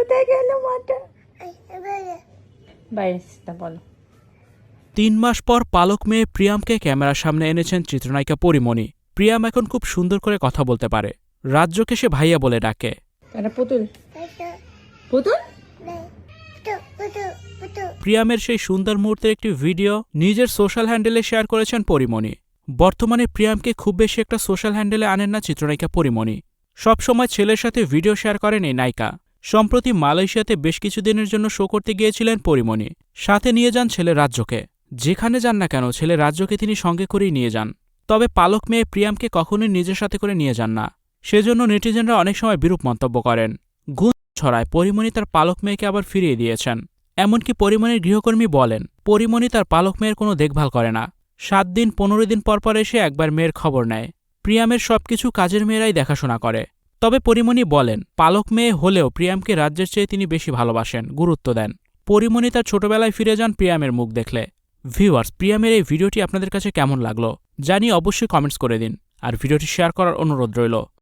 কোথায় গেল মাটা? বাইরে তা বলো। তিন মাস পর পালক মেয়ে প্রিয়ামকে ক্যামেরার সামনে এনেছেন চিত্রনায়িকা পরিমণি। প্রিয়াম এখন খুব সুন্দর করে কথা বলতে পারে। রাজ্যকে সে ভাইয়া বলে ডাকে। পুতুল? পুতুল? প্রিয়ামের সেই সুন্দর মুহূর্তের একটি ভিডিও নিজের সোশ্যাল হ্যান্ডেলে শেয়ার করেছেন পরিমণি। বর্তমানে প্রিয়ামকে খুব বেশি একটা সোশ্যাল হ্যান্ডেলে আনেন না চিত্রনায়িকা পরিমণি। সবসময় ছেলের সাথে ভিডিও শেয়ার করেন এই নায়িকা। সম্প্রতি মালয়েশিয়াতে বেশ কিছুদিনের জন্য শো করতে গিয়েছিলেন পরিমণি। সাথে নিয়ে যান ছেলে রাজ্যকে। যেখানে যান না কেন, ছেলে রাজ্যকে তিনি সঙ্গে করেই নিয়ে যান। তবে পালক মেয়ে প্রিয়ামকে কখনোই নিজের সাথে করে নিয়ে যান না। সেজন্য নেটিজেনরা অনেক সময় বিরূপ মন্তব্য করেন। গুণ ছড়ায়, পরিমণি তার পালক মেয়েকে আবার ফিরিয়ে দিয়েছেন। এমনকি পরিমণির গৃহকর্মী বলেন, পরিমণি তার পালক মেয়ের কোনো দেখভাল করে না। সাত দিন, পনেরো দিন পর পর এসে একবার মেয়ের খবর নেয়। প্রিয়ামের সবকিছু কাজের মেয়েরাই দেখাশোনা করে। তবে পরিমণি বলেন, পালক মেয়ে হলেও প্রিয়ামকে রাজ্যের চেয়ে তিনি বেশি ভালোবাসেন, গুরুত্ব দেন। পরিমণি তার ছোটবেলায় ফিরে যান প্রিয়ামের মুখ দেখলে। ভিউয়ার্স, প্রিয়ামের এই ভিডিওটি আপনাদের কাছে কেমন লাগল জানিয়ে অবশ্যই কমেন্টস করে দিন। আর ভিডিওটি শেয়ার করার অনুরোধ রইল।